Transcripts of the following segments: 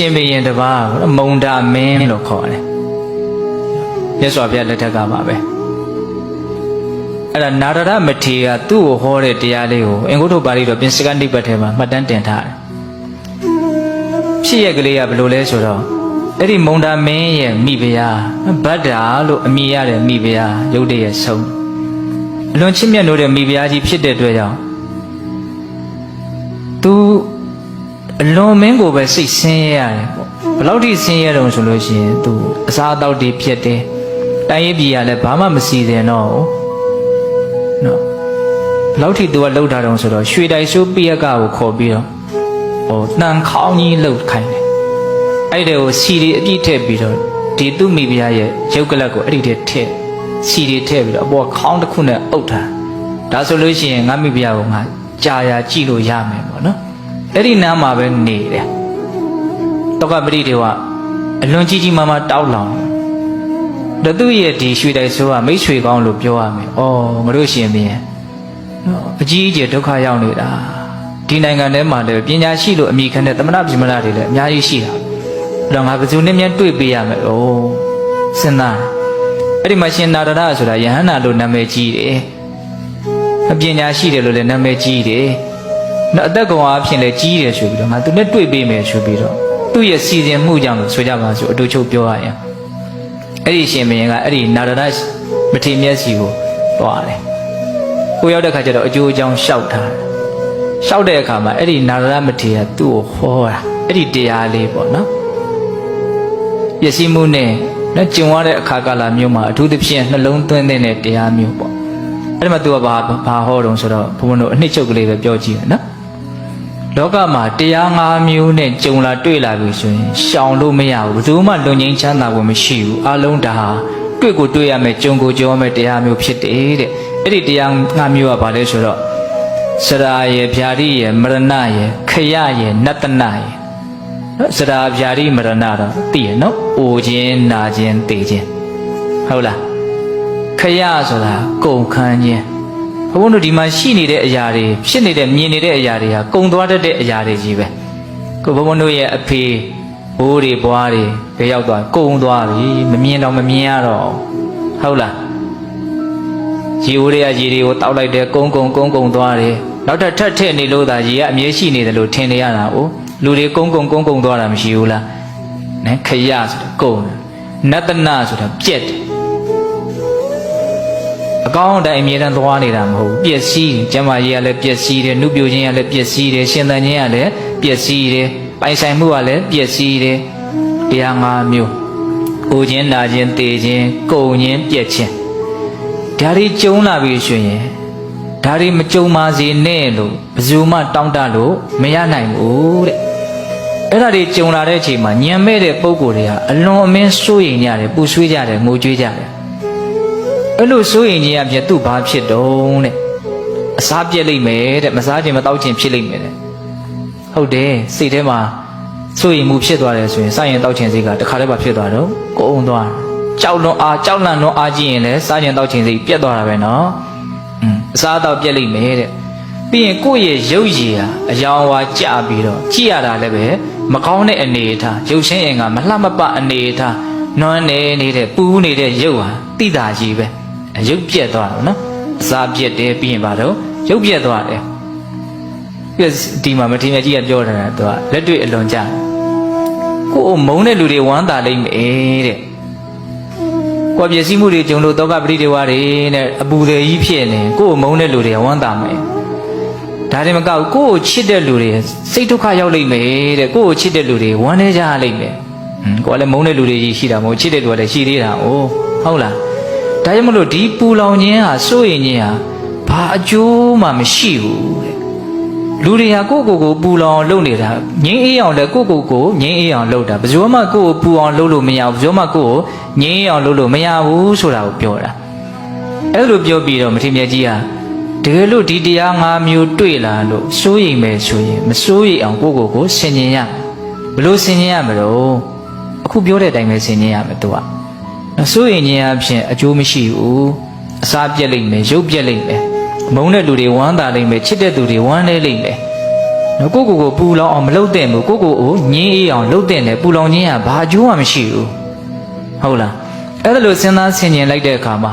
ရှင်ဘုရင်တစ်ပါးမုံဒမင်းလို့ခေါ်တယ်မြတ်စွာဘုရားလက်ထက်ကပါပဲအဲ့ဒါနာရဒမထေရသူ့ကိုဟောတဲ့တရားလေးကိုအင်္ဂုတ္တပါဠိတော်ပြင်စကနိပတ်ထဲမှာမှတ်တမ်းတင်ထားတယ်ဖြစ်ရကလေးကဘယ်လိုလဲဆိုတော့အဲ့ဒီမုံဒမင်းရဲ့မိဖုရားဗတ္တာလို့အမည်ရတဲ့မိဖုရားရုပ်တရက်ဆုံးအလွန်ချစ်မြတ်လို့တဲ့မိဖုရားကြီးဖြစ်တဲ့အတွက်ကြောင့်သူ အလွန်မင်းကိုပဲစိတ်ဆင်းရဲရတယ်ပေါ့ဘယ်လောက်ထိဆင်းရဲတုံဆိုလို့ရှိရင်သူအစားအသောက်တွေဖြစ်တယ်တိုင်းရေးပြည်ကလည်းဘာမှမစီတယ်တော့နော်ဘယ်လောက်ထိသူကလှုပ်ထားတုံဆိုတော့ရွှေတိုင်ဆိုးပိယကကိုခေါ်ပြီးတော့ဟိုတန်ခေါင်းကြီးလှုပ်ခိုင်းတယ်အဲ့ဒီကိုစီရီအပြည့်ထည့်ပြီးတော့ဒီသူ့မိဖုရားရဲ့ရုပ်ကလပ်ကိုအဲ့ဒီထဲထည့်စီရီထည့်ပြီးတော့အပေါ်ခေါင်းတစ်ခုနဲ့အုပ်ထားဒါဆိုလို့ရှိရင်ငါမိဖုရားကိုငါကြာရာကြည့်လို့ရမယ်ပေါ့နော် အဲ့ဒီနားမှာပဲနေတယ်တောကပရိဒေဝအလွန်ကြီးကြီးမားမားတောက်လောင်တယ်သူ့ရဲ့ဒီရွှေတိုင်ဆိုးကမိတ်ဆွေကောင်းလို့ပြောရမယ်။အော်ငါတို့ရှင်ဘင်းနော်အကြီးအကျယ်ဒုက္ခရောက်နေတာဒီနိုင်ငံထဲမှာလည်းပညာရှိလို့အမိခံတဲ့သမဏပြမလာတွေလည်းအများကြီးရှိတာ။အဲ့တော့ငါဘယ်သူနဲ့များတွေ့ပေးရမယ်။အိုးစဉ်းစားတယ်။အဲ့ဒီမှာရှင်နာရဒဆိုတာယဟန္တာလို့နာမည်ကြီးတယ်။အပညာရှိတယ်လို့လည်းနာမည်ကြီးတယ်။ နောက်အသက်ကောင်အားဖြင့်လည်းကြီးတယ်ဆိုပြီးတော့ငါသူနဲ့တွေ့ပေးမယ်ဆိုပြီးတော့သူ့ရဲ့စီစဉ်မှုကြောင့်လို့ဆိုကြပါစို့အတူချုပ်ပြောရရင်အဲ့ဒီရှင်ဘုရင်ကအဲ့ဒီနာရဒမထေမျက်စီကိုသွားတယ်။ကိုရောက်တဲ့ခါကျတော့အကျိုးအကြောင်းရှောက်ထားတယ်။ရှောက်တဲ့အခါမှာအဲ့ဒီနာရဒမထေကသူ့ကိုဟောတာအဲ့ဒီတရားလေးပေါ့နော်။ပျက်စီးမှုနဲ့နော်ကျုံရတဲ့အခါကာလမျိုးမှာအထူးသဖြင့်နှလုံးသွင်းတဲ့တရားမျိုးပေါ့။အဲ့ဒီမှာသူကဘာဘာဟောတုံဆိုတော့ဘုံဘုံတို့အနှစ်ချုပ်ကလေးပဲပြောကြည့်ရနော်။ လောကမှာတရား၅မျိုးနဲ့ကြုံလာတွေ့လာပြီဆိုရင်ရှောင်လို့မရဘူးဘယ်သူမှလွန်ငင်းချမ်းသာဖို့မရှိဘူးအလုံးဒါဟာတွေ့ကိုတွေ့ရမယ်ကြုံကိုကြုံရမယ်တရားမျိုးဖြစ်တယ်တဲ့အဲ့ဒီတရား၅မျိုးကဘာလဲဆိုတော့စရာရဲ့ဗျာတိရဲ့မရဏရဲ့ခရရဲ့နတ္တနာရဲ့နော်စရာဗျာတိမရဏတော့သိရနော်အိုခြင်းနာခြင်းသိခြင်းဟုတ်လားခရဆိုတာကုန်ခန်းခြင်း ဘုန်းဘုန်းတို့ဒီမှာရှိနေတဲ့အရာတွေဖြစ်နေတဲ့မြင်နေတဲ့အရာတွေဟာကုံသွားတတ်တဲ့အရာတွေကြီးပဲကိုဘုန်းဘုန်းတို့ရဲ့အဖေဘိုးတွေဘွားတွေဘယ်ရောက်သွားကုံသွားပြီမမြင်တော့မမြင်ရတော့ဟုတ်လားရေဦးတွေကရေတွေကိုတောက်လိုက်တယ်ကုန်းကုန်းကုန်းကုန်းသွားတယ်နောက်ထပ်ထပ်ထည့်နေလို့သာရေကအမြဲရှိနေတယ်လို့ထင်နေရတာ哦လူတွေကုန်းကုန်းကုန်းကုန်းသွားတာမရှိဘူးလားနဲခရဆိုတာကုန်းတယ်နတ္တနာဆိုတာပြက်တယ် အကောင်းအတိုင်းအမြဲတမ်းသွားနေတာမဟုတ်ဘူးပျက်စီးကျမ်းမာရေးကလည်းပျက်စီးတယ်နှုတ်ပြခြင်းကလည်းပျက်စီးတယ်ရှင်သန်ခြင်းကလည်းပျက်စီးတယ်ပိုင်ဆိုင်မှုကလည်းပျက်စီးတယ်တရား၅မျိုးအိုခြင်းနာခြင်းတေခြင်းကုန်ခြင်းပြက်ခြင်းဒါတွေကြုံလာပြီဆိုရင်ဒါတွေမကြုံပါစေနဲ့လို့ဘယ်သူမှတောင်းတလို့မရနိုင်ဘူးတဲ့အဲ့ဒါတွေကြုံလာတဲ့အချိန်မှာညံမဲ့တဲ့ပုံကိုယ်တွေကအလွန်အမင်းစိုးရိမ်ကြတယ်ပူဆွေးကြတယ်ငိုကြွေးကြတယ် အဲ့လိုစိုးရင်ကြီးအပြည့်သူ့ဘာဖြစ်တုံးတဲ့အစားပြက်လိမ့်မယ်တဲ့မစားခြင်းမတောက်ခြင်းဖြစ်လိမ့်မယ်တဲ့ဟုတ်တယ်စိတ်ထဲမှာစိုးရင်မှုဖြစ်သွားတယ်ဆိုရင်စားရင်တောက်ခြင်းစိတ်ကတခါတည်းပါဖြစ်သွားတော့ကိုအောင်သွားကြောက်လွန်အားကြောက်လန့်လွန်အားကြည့်ရင်လည်းစားခြင်းတောက်ခြင်းစိတ်ပြက်သွားတာပဲနော်อืมအစားတောက်ပြက်လိမ့်မယ်တဲ့ပြီးရင်ကိုယ့်ရဲ့ရုပ်ရည်ဟာအယောင်ဝါကြပြီးတော့ကြည့်ရတာလည်းပဲမကောင်းတဲ့အနေအထားရုပ်ချင်းအင်ကမလှမပအနေအထားနွမ်းနေနေတဲ့ပူးနေတဲ့ရုပ်ဟာတိတာကြီးပဲ ရုပ်ပြက်သွားတော့နော်အစာပြက်တယ်ပြီးရင်ပါတော့ရုပ်ပြက်သွားတယ်ပြက်ဒီမှာမထေရကြီးကပြောတာကသူကလက်တွေ့အလွန်ကြတယ်ကိုယ်မုန်းတဲ့လူတွေဝမ်းသာလိမ့်မယ်တဲ့ကိုယ်ပျက်စီးမှုတွေကြုံလို့တောကပရိဒေဝတွေနဲ့အပူတွေကြီးဖြစ်နေကိုယ်မုန်းတဲ့လူတွေဝမ်းသာမယ်ဒါတွေမကောက်ကိုယ်ကိုချစ်တဲ့လူတွေစိတ်ဒုက္ခရောက်လိမ့်မယ်တဲ့ကိုယ်ကိုချစ်တဲ့လူတွေဝမ်းနေကြလိမ့်မယ်ဟွန်းကိုယ်ကလည်းမုန်းတဲ့လူတွေကြီးရှိတာမဟုတ်ချစ်တဲ့လူကလည်းရှိသေးတာ哦ဟုတ်လား ဒါကြောင့်မလို့ဒီပူလောင်ခြင်းဟာစိုးရင်ခြင်းဟာဘာအကျိုးမှမရှိဘူးတဲ့လူတွေဟာကိုယ့်ကိုယ်ကိုပူလောင်အောင်လုပ်နေတာငင်းအေးအောင်လည်းကိုယ့်ကိုယ်ကိုငင်းအေးအောင်လုပ်တာဘယ်သူမှကိုယ့်ကိုပူအောင်လုပ်လို့မရဘူးဘယ်သူမှကိုယ့်ကိုငင်းအေးအောင်လုပ်လို့မရဘူးဆိုတာကိုပြောတာအဲ့လိုပြောပြီးတော့မထေရမြတ်ကြီးဟာတကယ်လို့ဒီတရား၅မျိုးတွေ့လာလို့စိုးရိမ်မယ်ဆိုရင်မစိုးရိမ်အောင်ကိုယ့်ကိုယ်ကိုဆင်ခြင်ရဘယ်လိုဆင်ခြင်ရမလို့အခုပြောတဲ့အတိုင်းပဲဆင်ခြင်ရမယ်သူက နော်စိုးရင်ခြင်းအဖြစ်အကျိုးမရှိဘူးအစာပြက်လိမ့်မယ်ရုပ်ပြက်လိမ့်မယ်မုန်းတဲ့လူတွေဝမ်းသာလိမ့်မယ်ချစ်တဲ့သူတွေဝမ်းနည်းလိမ့်မယ်နော်ကိုကိုကိုပူလောင်အောင်မလုပ်တဲ့ဘူးကိုကိုကိုငင်းအေးအောင်လုပ်တဲ့နဲ့ပူလောင်ခြင်းကဘာအကျိုးမှမရှိဘူးဟုတ်လားအဲ့ဒါလို့စဉ်းစားဆင်ခြင်လိုက်တဲ့အခါမှာ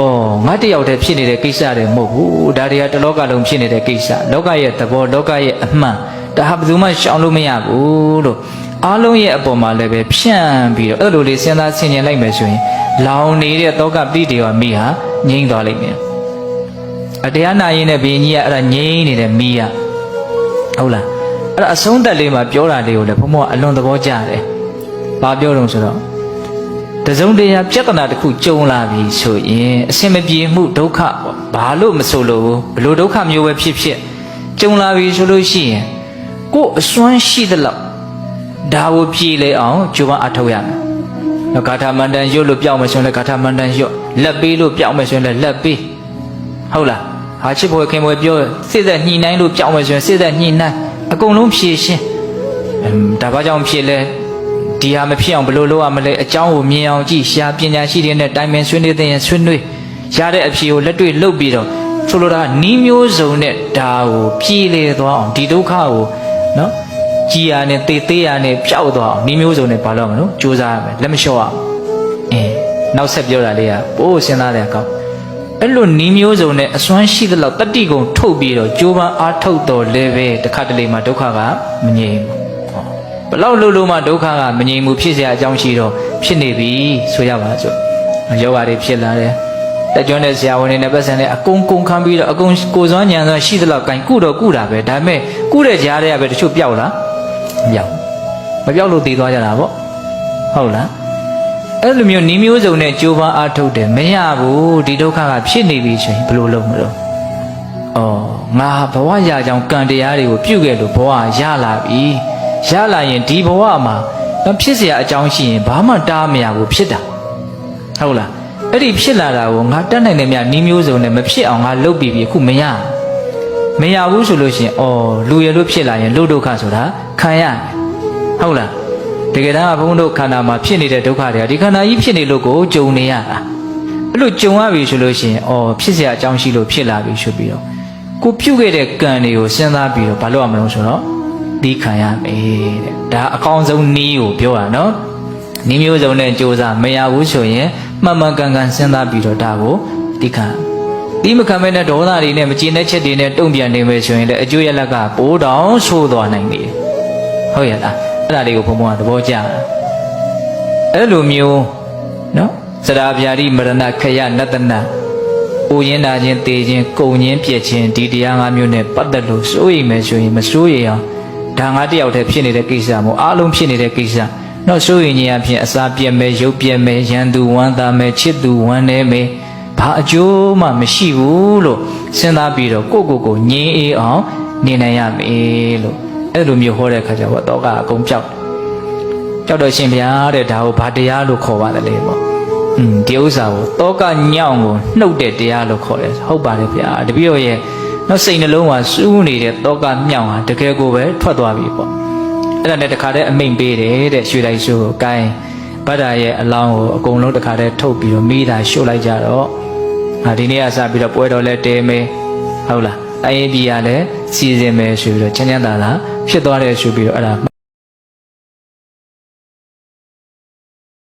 အော်ငါတယောက်တည်းဖြစ်နေတဲ့ကိစ္စတွေမဟုတ်ဘူးဒါတွေကတစ်လောကလုံးဖြစ်နေတဲ့ကိစ္စလောကရဲ့သဘောလောကရဲ့အမှန် ဒါဟာဘယ်သူမှရှောင်လို့မရဘူးလို့အားလုံးရဲ့အပေါ်မှာလည်းပဲဖြန့်ပြီးတော့အဲ့လိုလေးစဉ်းစားဆင်ခြင်လိုက်မယ်ဆိုရင်လောင်နေတဲ့တောကပိတေဝမိဟာငြိမ့်သွားလိမ့်မယ်အတရားနာရင်နဲ့ဘင်းကြီးကအဲ့ဒါငြိမ့်နေတဲ့မိကဟုတ်လားအဲ့ဒါအဆုံးသက်လေးမှာပြောတာလေးကိုလည်းဘုံဘကအလွန်သဘောကျတယ်။ဘာပြောတော့ဆိုတော့တစုံတရာပြဿနာတစ်ခုကြုံလာပြီဆိုရင်အစင်မပြေမှုဒုက္ခပေါ့ဘာလို့မဆိုလို့ဘူးဘလို့ဒုက္ခမျိုးပဲဖြစ်ဖြစ်ကြုံလာပြီဆိုလို့ရှိရင် ကိုယ်အစွမ်းရှိသလောက်ဒါကိုပြေလေအောင်ကြိုးပမ်းအထောက်ရမယ်။နော်ဂါထာမန္တန်ရွတ်လို့ပြောင်းမယ်ဆိုရင်လည်းဂါထာမန္တန်ရွတ်လက်ပေးလို့ပြောင်းမယ်ဆိုရင်လည်းလက်ပေးဟုတ်လား။ဟာချစ်ဘွယ်ခင်ဘွယ်ပြောစိတ်သက်ညှိနှိုင်းလို့ပြောင်းမယ်ဆိုရင်စိတ်သက်ညှိနှိုင်းအကုန်လုံးဖြည့်ရှင်းအမ်ဒါဘာကြောင့်ဖြစ်လဲဒီဟာမဖြစ်အောင်ဘယ်လိုလုပ်ရမလဲအကြောင်းကိုမြင်အောင်ကြည့်ရှားပညာရှိတွေနဲ့တိုင်ပင်ဆွေးနွေးတဲ့ရင်ဆွေးနွေးရတဲ့အဖြေကိုလက်တွေ့လုပ်ပြီးတော့ဆိုလိုတာနီးမျိုးစုံနဲ့ဒါကိုပြည်လေသွားအောင်ဒီဒုက္ခကို နော်ကြည်ရနဲ့တေးသေးရနဲ့ပျောက်သွားအောင်နီးမျိုးစုံနဲ့ဘာလို့မလို့စူးစမ်းရမယ်လက်မလျှော့အောင်အင်းနောက်ဆက်ပြောတာလေးကပိုးစဉ်းစားတဲ့အကောင်း အဲ့လိုနီးမျိုးစုံနဲ့အစွမ်းရှိသလောက်တတိကုံထုတ်ပြီးတော့ကြိုးပမ်းအားထုတ်တော်လဲပဲတစ်ခါတလေမှဒုက္ခကမငြိမ်ဘူးဟောဘလောက်လို့လို့မှဒုက္ခကမငြိမ်ဘူးဖြစ်เสียအကြောင်းရှိတော့ဖြစ်နေပြီဆိုရပါစို့ယောဂါတွေဖြစ်လာတယ် တက်ကြွတဲ့ဆရာဝန်တွေနဲ့ပတ်စံနဲ့အကုန်ကုန်ခံပြီးတော့အကုန်ကိုယ်စွမ်းဉာဏ်စွမ်းရှိသလောက်ကင်ကုတော့ကုတာပဲဒါပေမဲ့ကုတဲ့ကြားတွေကပဲတချို့ပျောက်လားမပျောက်ဘူးမပျောက်လို့တည်သွားကြတာပေါ့ဟုတ်လား အဲ့လိုမျိုးနီးမျိုးစုံနဲ့ကြိုးပမ်းအားထုတ်တယ်မရဘူးဒီဒုက္ခကဖြစ်နေပြီဆိုရင်ဘယ်လိုလုပ်မလို့ဩငါဘဝရာကြောင်ကံတရားတွေကိုပြုခဲ့လို့ဘဝရလာပြီရလာရင်ဒီဘဝမှာတော့ဖြစ်เสียအကြောင်းရှိရင်ဘာမှတားမရဘူးဖြစ်တာဟုတ်လား အဲ့ဒီဖြစ်လာတာကိုငါတတ်နိုင်တယ်မြနီးမျိုးစုံနဲ့မဖြစ်အောင်ငါလုပ်ပြီးပြီအခုမရမရဘူးဆိုလို့ရှိရင်ဩလူရလို့ဖြစ်လာရင်လူဒုက္ခဆိုတာခံရတယ်ဟုတ်လား တကယ်တမ်းကဘုန်းတို့ခန္ဓာမှာဖြစ်နေတဲ့ဒုက္ခတွေကဒီခန္ဓာကြီးဖြစ်နေလို့ကိုကြုံနေရတာအဲ့လိုကြုံရပြီဆိုလို့ရှိရင်အော်ဖြစ်เสียအကြောင်းရှိလို့ဖြစ်လာပြီဆိုပြီးတော့ကိုပြုတ်ခဲ့တဲ့ကံတွေကိုစဉ်းစားပြီးတော့ဘာလို့ရမလို့ဆိုတော့ဒီခံရမယ်တဲ့ဒါအကောင်းဆုံးနည်းကိုပြောတာနော်နည်းမျိုးစုံနဲ့ကြိုးစားမရဘူးဆိုရင် မှန်မှန်ကန်ကန်စဉ်းစားပြီးတော့ဒါကိုဒီခံဒီမခံမဲနဲ့ဒေါသတွေနဲ့မကျေနပ်ချက်တွေနဲ့တုံ့ပြန်နေမယ်ဆိုရင်လည်းအကျိုးရလက်ကပိုးတောင်ဆိုးသွားနိုင်တယ်ဟုတ်ရဲ့လားအဲ့ဒါလေးကိုဘုံဘုံကသဘောကျတာအဲ့လိုမျိုးနော်စရာဗျာတိမရဏခယနတနပူရင်နာခြင်းတေခြင်းကုံခြင်းပြက်ခြင်းဒီတရားငါးမျိုးနဲ့ပတ်သက်လို့စိုးရိမ်မယ်ဆိုရင်မစိုးရိမ်အောင်ဒါငါတယောက်တည်းဖြစ်နေတဲ့ကိစ္စမို့အားလုံးဖြစ်နေတဲ့ကိစ္စ တော့စိုးရိမ်ခြင်းအဖြစ်အစာပြက်မယ်ရုပ်ပြက်မယ်ရန်သူဝမ်းသာမယ်ချစ်သူဝမ်းနည်းမယ်ဘာအကျိုးမှမရှိဘူးလို့စဉ်းစားပြီးတော့ကိုယ့်ကိုယ်ကိုငြင်းအေးအောင်နေနိုင်ရမယ်လို့အဲ့လိုမျိုးဟောတဲ့အခါကျတော့တော့ကအကုန်ပြောက်တယ်ကြောက်တော့ရှင်ဗျာတဲ့ဒါကိုဘာတရားလို့ခေါ်ပါတယ်လေပေါ့อืมဒီဥစ္စာကိုတောကညောင်းကိုနှုတ်တဲ့တရားလို့ခေါ်တယ်ဟုတ်ပါတယ်ဗျာတပည့်တော်ရဲ့နောက်စိတ်နှလုံးကစူးနေတဲ့တောကမြောင်းဟာတကယ်ကိုပဲထွက်သွားပြီပေါ့ အဲ့ဒါနဲ့တခါတည်းအမိန်ပေးတယ်တဲ့ရွှေလိုက်ဆိုးကိုကိုင်းဗဒ္ဒရဲ့အလောင်းကိုအကုန်လုံးတခါတည်းထုတ်ပြီးတော့မိတာရှို့လိုက်ကြတော့ဟာဒီနေ့ကစပြီးတော့ပွဲတော်လဲတဲမယ်ဟုတ်လားတိုင်းရင်းပြည်ကလည်းစီစဉ်မယ်ဆိုပြီးတော့ချမ်းချမ်းသာသာဖြစ်သွားတယ်ဆိုပြီးတော့အဲ့ဒါ